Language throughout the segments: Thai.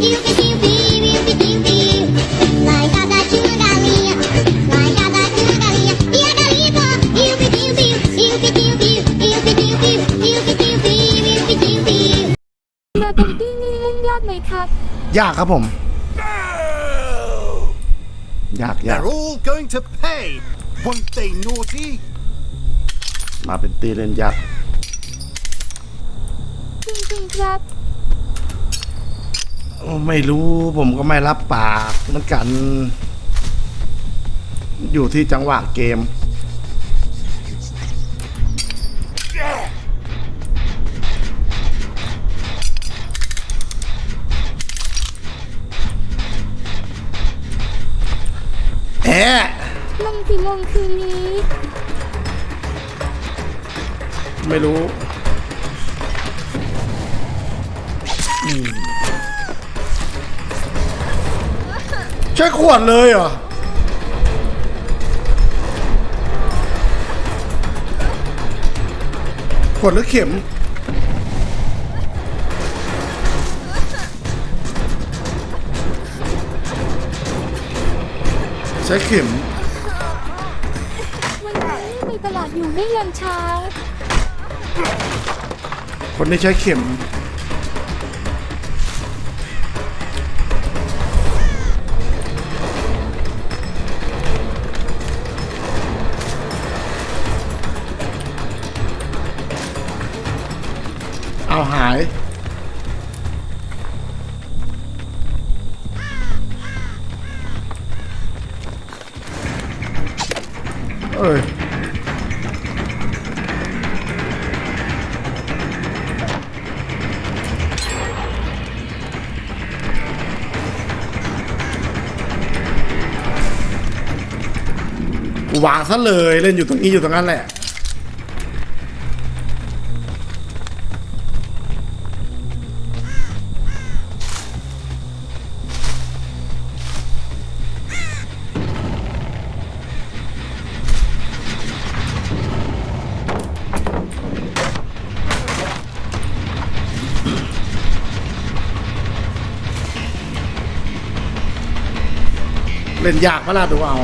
เอดยากไหมครับ ยากครับผม ยากยาก They're all going to pay, won't they, naughty? มาเป็นตีเล่นยาก จริงๆครับ ไม่รู้ผมก็ไม่รับปากเหมือนกัน อยู่ที่จังหวะเกม แอะลงกี่โมงคืนนี้ ไม่รู้ อืม ใช้ขวดเลยเหรอขวดหรือเข็ม ใช้เข็ม วันนี้มีตลาดอยู่ไม่ยันเช้า คนนี้ใช้เข็ม เอาหาย เอ้ยวางซะเลยเล่นอยู่ตรงนี้อยู่ตรงนั้นแหละ เล่นยากปะล่ะดูเอา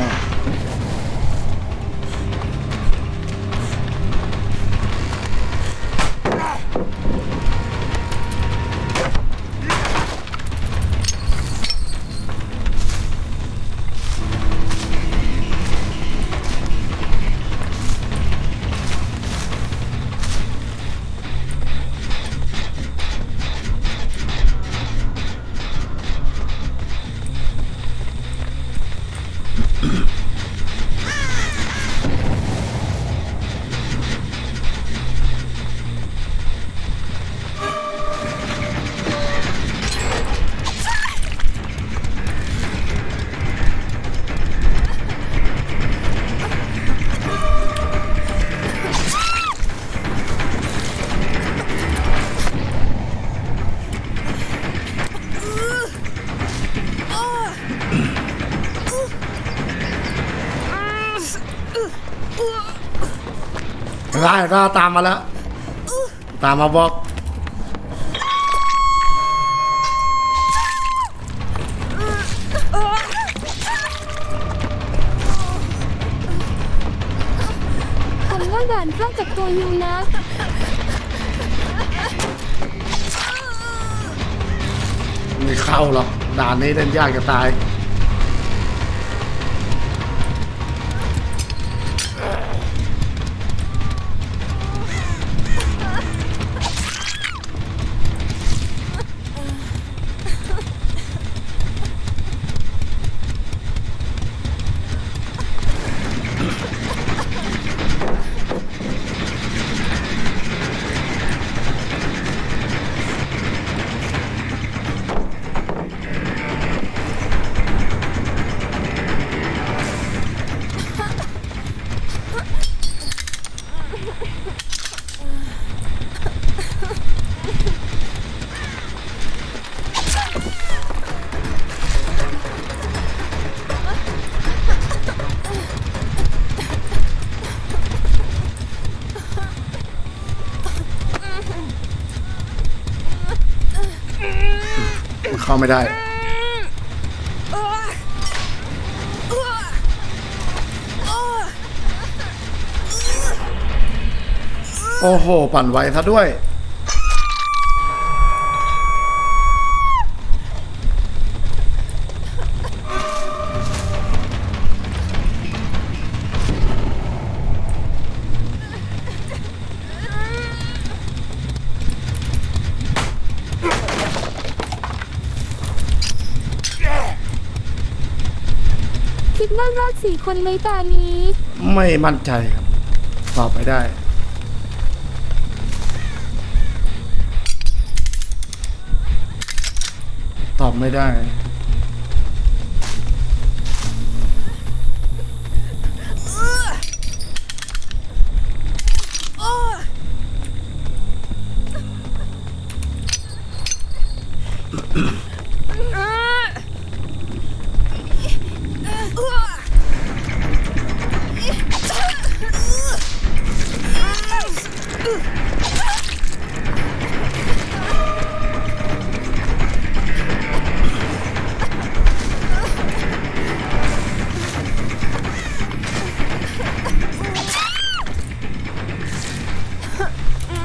ได้ก็ตามมาแล้ว ตามมาบอกผมว่าด่านข้างจากตัวยูนะไม่เข้าหรอกด่านนี้เล่นยากจะตาย ไม่ได้ โอ้โห ปั่นไวซะด้วย คิดว่ารอดสี่คนไหมตานี้ ไม่มั่นใจครับ ตอบไม่ได้ ตอบไม่ได้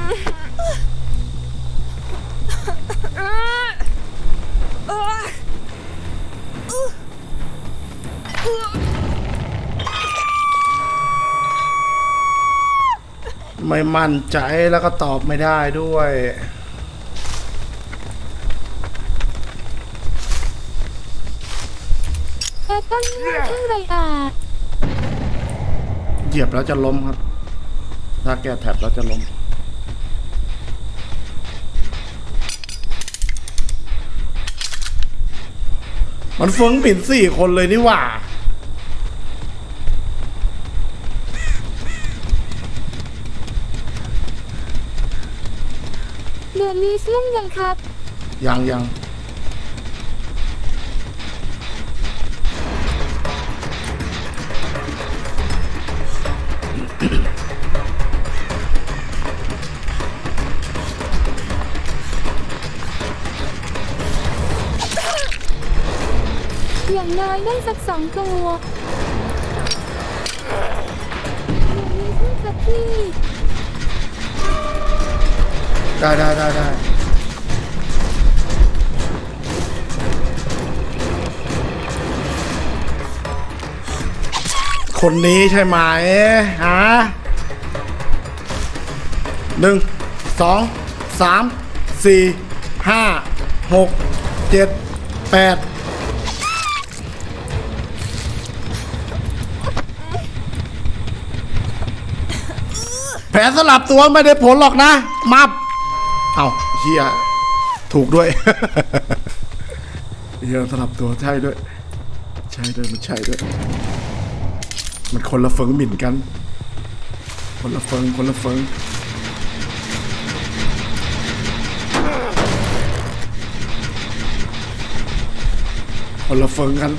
ไม่มั่นใจแล้วก็ตอบไม่ได้ด้วย แอตตันเมื่อไรอะเหยียบแล้วจะล้มครับ ถ้าแก้แท็บแล้วจะล้ม มันเฟิงปิ่นสี่คนเลยนี่หว่าเดือนนี้ลุ่งยังครับ ยังยัง อย่างน้อยได้สักสองตัวเดือนนี้ลุ่งครับพี่ได้ได้ได้ได้คนนี้ใช่ไหมฮะหนึ่งสองสามสี่ห้าหกเจ็ดแปด ผลสลับตัวไม่ได้ผลหรอกนะมับเอาเฮียถูกด้วย เฮียสลับตัวใช่ด้วย ใช่ด้วยมันใช่ด้วย มันคนละเฟิงหมิ่นกัน คนละเฟิงคนละเฟิงคนละเฟิงกัน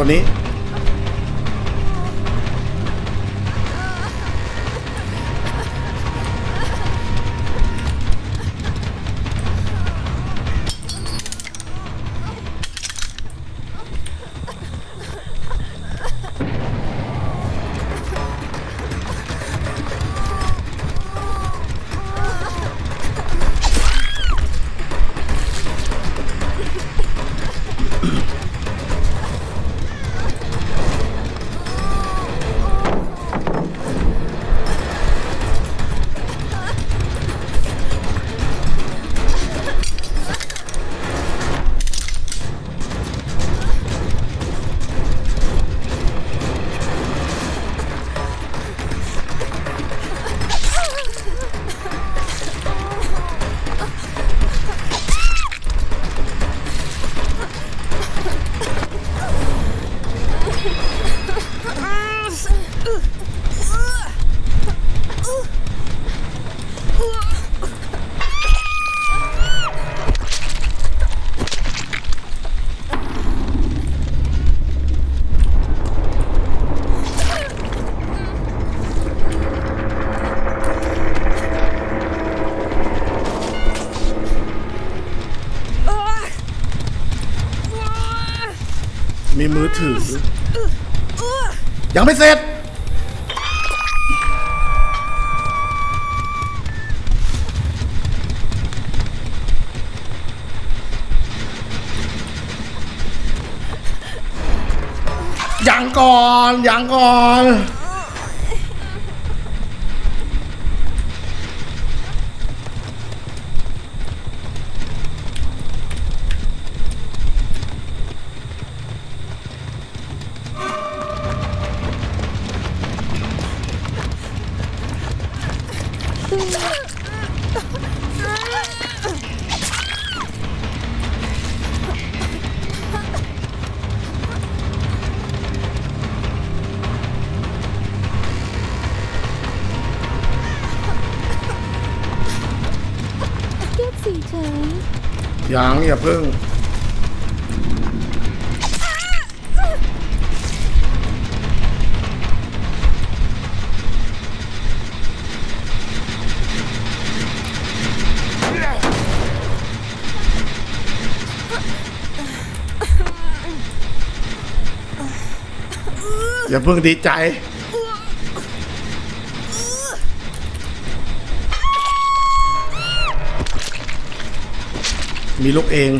ตั ถือ ยังไม่เสร็จ ยังก่อน ยังก่อน ยังอย่าเพิ่ง อย่าเพิ่งดีใจ มีลูกเอง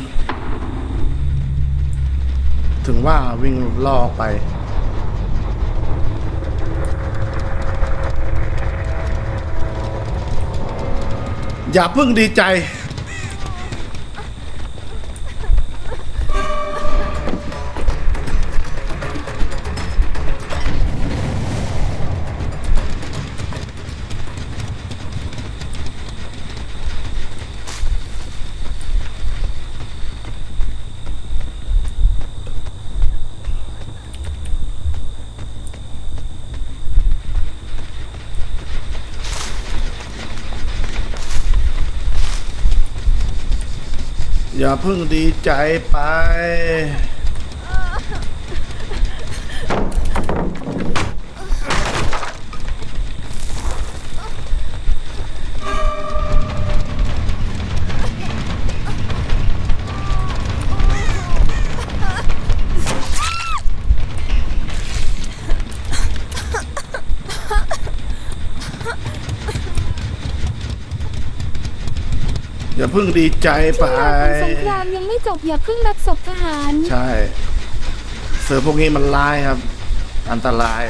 ถึงว่าวิ่งล่อไป อย่าเพิ่งดีใจ อย่าเพิ่งดีใจไป อย่าเพิ่งดีใจไป ช่วงเวลาของสงครามยังไม่จบอย่าเพิ่งรับศพทหาร ใช่ เสือพวกนี้มันร้ายครับ อันตราย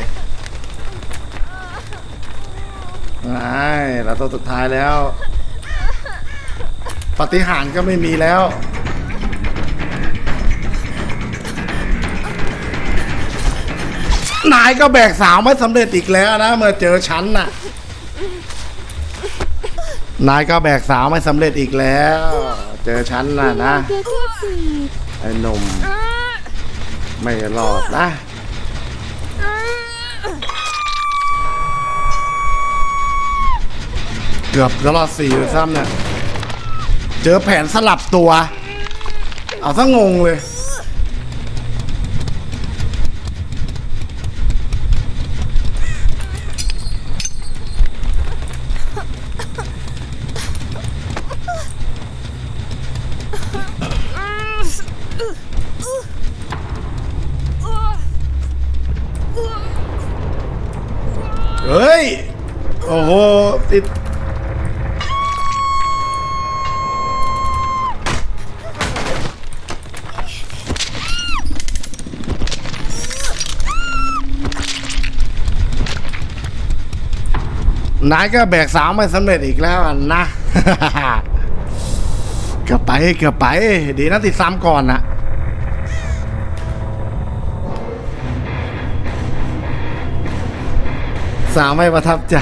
ไอ้เราตัวสุดท้ายแล้ว ปฏิหารย์ก็ไม่มีแล้ว นายก็แบกสาวไม่สำเร็จอีกแล้วนะ เมื่อเจอฉันน่ะ นายก็แบกสาวไม่สำเร็จอีกแล้ว เจอฉันน่ะนะไอ้หนุ่มไม่รอดนะเกือบจะรอดสี่ซ้ำเนี่ย เจอแผนสลับตัว เอาซะงงเลย นายก็แบกสาวไม่สำเร็จอีกแล้วนะ เกือบไปเกือบไป ดีนะติดซ้ำก่อนนะสาวไม่ประทับใจ